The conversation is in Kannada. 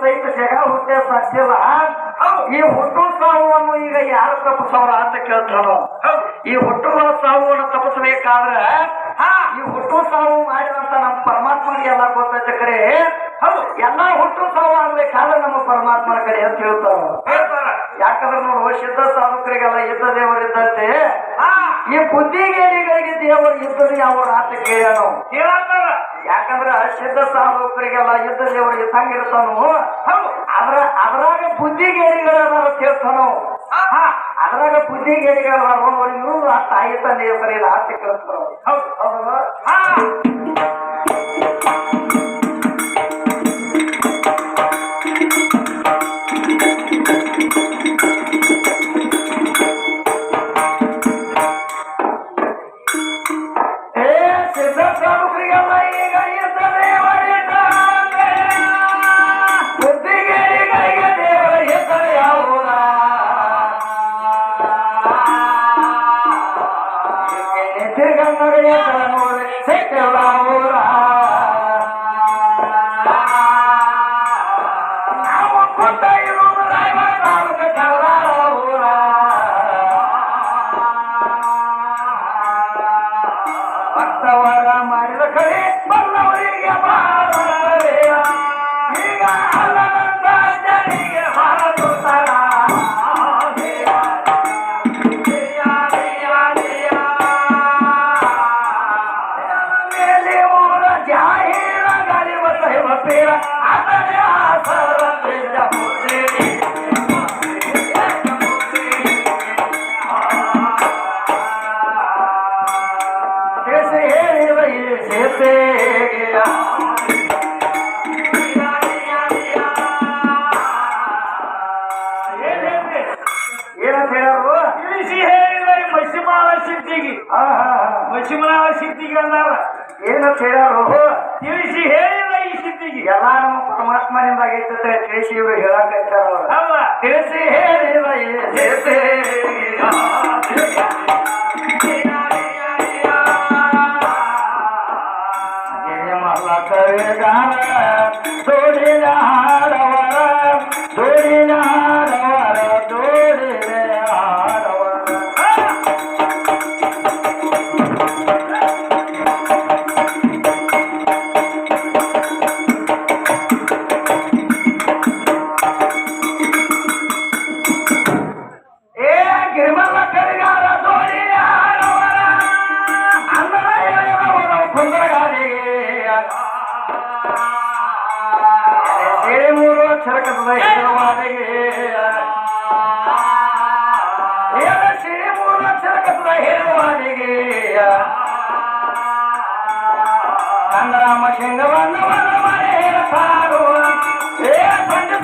ಸಹಿತ ಜಗ ಹುಟ್ಟೆ ಸಾಧ್ಯಲ್ಲ? ಈ ಹುಟ್ಟು ಸಾವನ್ನು ಈಗ ಯಾರು ತಪ್ಪಿಸವ್ರ ಅಂತ ಕೇಳ್ತಾನು ಈ ಹುಟ್ಟುವ ಸಾವನ್ನು ತಪ್ಪಿಸಬೇಕಾದ್ರೆ ಈ ಹುಟ್ಟು ಸಾವು ಮಾಡಿದಂತ ನಮ್ಮ ಪರಮಾತ್ಮನಿಗೆ ಎಲ್ಲ ಗೊತ್ತೈತೆ ಕರೆ. ಎಲ್ಲಾ ಹುಟ್ಟು ಸಾವು ಆಗ್ಬೇಕಾದ್ರೆ ನಮ್ಮ ಪರಮಾತ್ಮನ ಕಡೆ ಅಂತ ಹೇಳ್ತಾರ? ಯಾಕಂದ್ರೆ ನೋಡುವ ಸಿದ್ಧ ಸಾಧಕರಿಗೆಲ್ಲ ಯುದ್ಧ ದೇವರಿದ್ದಂತೆ ಈ ಬುದ್ಧಿಗೇಡಿಗಳಿಗೆ ದೇವರು ಇದ್ದದ್ದು ಯಾವ ಆತ ಕೇಳ್ಯಾನ? ಯಾಕಂದ್ರೆ ಯಾಕಂದ್ರ ಸಿದ್ಧ ಸಾಧಕರಿಗೆಲ್ಲ ಯುದ್ಧ ದೇವರು ಇದ್ದಂಗಿರ್ತಾನು? ಅದ್ರ ಅದ್ರಾಗ ಬುದ್ಧಿಗೇಡಿಗಳ ಕೇಳ್ತಾನು? ಅದ್ರಾಗ ಬುದ್ಧಿಗೇಡಿಗಳ ಇವರು ಆ ತಾಯಿ ತಂದೆ ಹೆಸರಿಲ್ಲ ಅಂತ ಕೇಳ್ತಾರ ಹೌದು. ಏ ಸೇತೆಗೆಯ. ಏನಂತ ಹೇಳೋರು ತಿಳಿಸಿ ಹೇಳಿದ ಈ ಮಸಿಮಾಳ ಸಿದ್ಧಿಗೆ ಆಹಾ. ಮಸಿಮಾಳ ಸಿದ್ಧಿಗೆ ಅಂದಾರ ಏನಂತ ಹೇಳೋರು ತಿಳಿಸಿ ಹೇಳಿಲ್ಲ ಈ ಸಿದ್ಧಿಗೆ. ಎಲ್ಲ ನಮ್ಮ ಪರಮಾತ್ಮನಿಂದ ಆಗೈತೆ ತಿಳಿಸಿ ಇವರು ಹೇಳಕೈತಾರ ಕವಿಗಾರ ದೋಡಿನ ಹಾಡವರ ಅಂದರ ಕುಂದರಗಾರಿಗೆ. ಸೇರಿ ಮೂರು ಅಕ್ಷರಕದ ಹೇಳುವಾರಿಗೆ ಏಳ ಸಿರಿ ಮೂರು ಅಕ್ಷರಕದ ಹೇಳುವಾರಿಗೆ ಸಂಗ್ರಾಮ ಸಿಂಗವನ್ನವನ ಮನೆ ಸಾರುವ ಸಂಜೆ